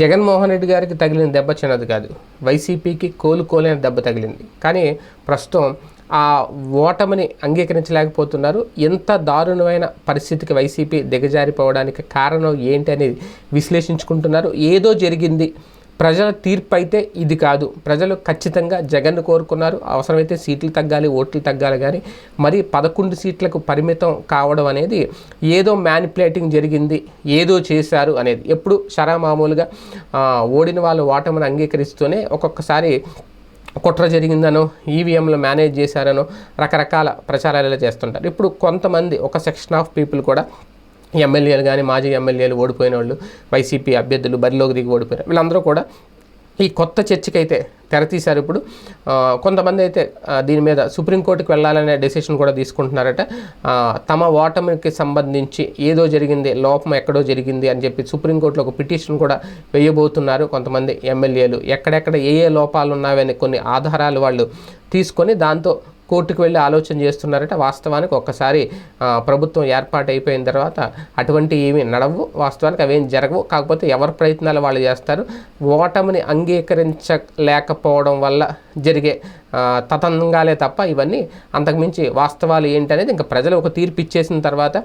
జగన్మోహన్ రెడ్డి గారికి తగిలిన దెబ్బ చిన్నది కాదు. వైసీపీకి కోలుకోలేని దెబ్బ తగిలింది. కానీ ప్రస్తుతం ఆ ఓటమిని అంగీకరించలేకపోతున్నారు. ఎంత దారుణమైన పరిస్థితికి వైసీపీ దిగజారిపోవడానికి కారణం ఏంటి అనేది విశ్లేషించుకుంటున్నారు. ఏదో జరిగింది ప్రజల తీర్పు అయితే ఇది కాదు. ప్రజలు ఖచ్చితంగా జగన్ను కోరుకున్నారు. అవసరమైతే సీట్లు తగ్గాలి ఓట్లు తగ్గాలి కానీ మరి పదకొండు సీట్లకు పరిమితం కావడం అనేది ఏదో మ్యానిపులేటింగ్ జరిగింది ఏదో చేశారు అనేది. ఎప్పుడు షరా మామూలుగా ఓడిన వాళ్ళు ఓటమిని అంగీకరిస్తూనే ఒక్కొక్కసారి కుట్ర జరిగిందనో ఈవీఎంలు మేనేజ్ చేశారనో రకరకాల ప్రచారాలు చేస్తుంటారు. ఇప్పుడు కొంతమంది ఒక సెక్షన్ ఆఫ్ పీపుల్ కూడా ఎమ్మెల్యేలు కానీ మాజీ ఎమ్మెల్యేలు ఓడిపోయిన వాళ్ళు వైసీపీ అభ్యర్థులు బరిలోకి దిగి ఓడిపోయారు వీళ్ళందరూ కూడా ఈ కొత్త చర్చకైతే అయితే తెరతీశారు ఇప్పుడు. కొంతమంది అయితే దీని మీద సుప్రీంకోర్టుకి వెళ్ళాలనే డెసిషన్ కూడా తీసుకుంటున్నారట. తమ ఓటమికి సంబంధించి ఏదో జరిగింది లోపం ఎక్కడో జరిగింది అని చెప్పి సుప్రీంకోర్టులో ఒక పిటిషన్ కూడా వేయబోతున్నారు కొంతమంది ఎమ్మెల్యేలు. ఎక్కడెక్కడ ఏ ఏ లోపాలు ఉన్నాయని కొన్ని ఆధారాలు వాళ్ళు తీసుకొని దాంతో కోర్టుకు వెళ్ళి ఆలోచన చేస్తున్నారట. వాస్తవానికి ఒక్కసారి ప్రభుత్వం ఏర్పాటు అయిపోయిన తర్వాత అటువంటి ఏమీ నడవు. వాస్తవానికి అవేం జరగవు. కాకపోతే ఎవరి ప్రయత్నాలు వాళ్ళు చేస్తారు? ఓటమిని అంగీకరించలేకపోవడం వల్ల జరిగే తతంగాలే తప్ప ఇవన్నీ అంతకుమించి వాస్తవాలు ఏంటనేది ఇంకా ప్రజలు ఒక తీర్పు ఇచ్చేసిన తర్వాత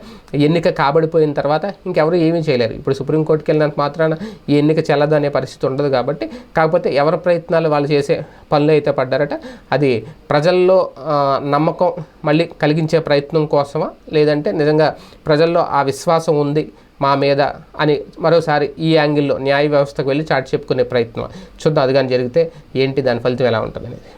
ఎన్నిక కాబడిపోయిన తర్వాత ఇంకెవరు ఏమీ చేయలేరు. ఇప్పుడు సుప్రీంకోర్టుకి వెళ్ళినంత మాత్రాన ఈ ఎన్నిక చెల్లదు అనే పరిస్థితి ఉండదు కాబట్టి కాకపోతే ఎవరి ప్రయత్నాలు వాళ్ళు చేసే పనులు అయితే పడ్డారట అది ప్రజల్లో నమ్మకం మళ్ళీ కలిగించే ప్రయత్నం కోసమా? లేదంటే నిజంగా ప్రజల్లో ఆ విశ్వాసం ఉంది మా మీద అని మరోసారి ఈ యాంగిల్లో న్యాయ వ్యవస్థకు వెళ్ళి చాటి చెప్పుకునే ప్రయత్నం. చూద్దాం అది కానీ జరిగితే ఏంటి దాని ఫలితం ఎలా ఉంటుంది అనేది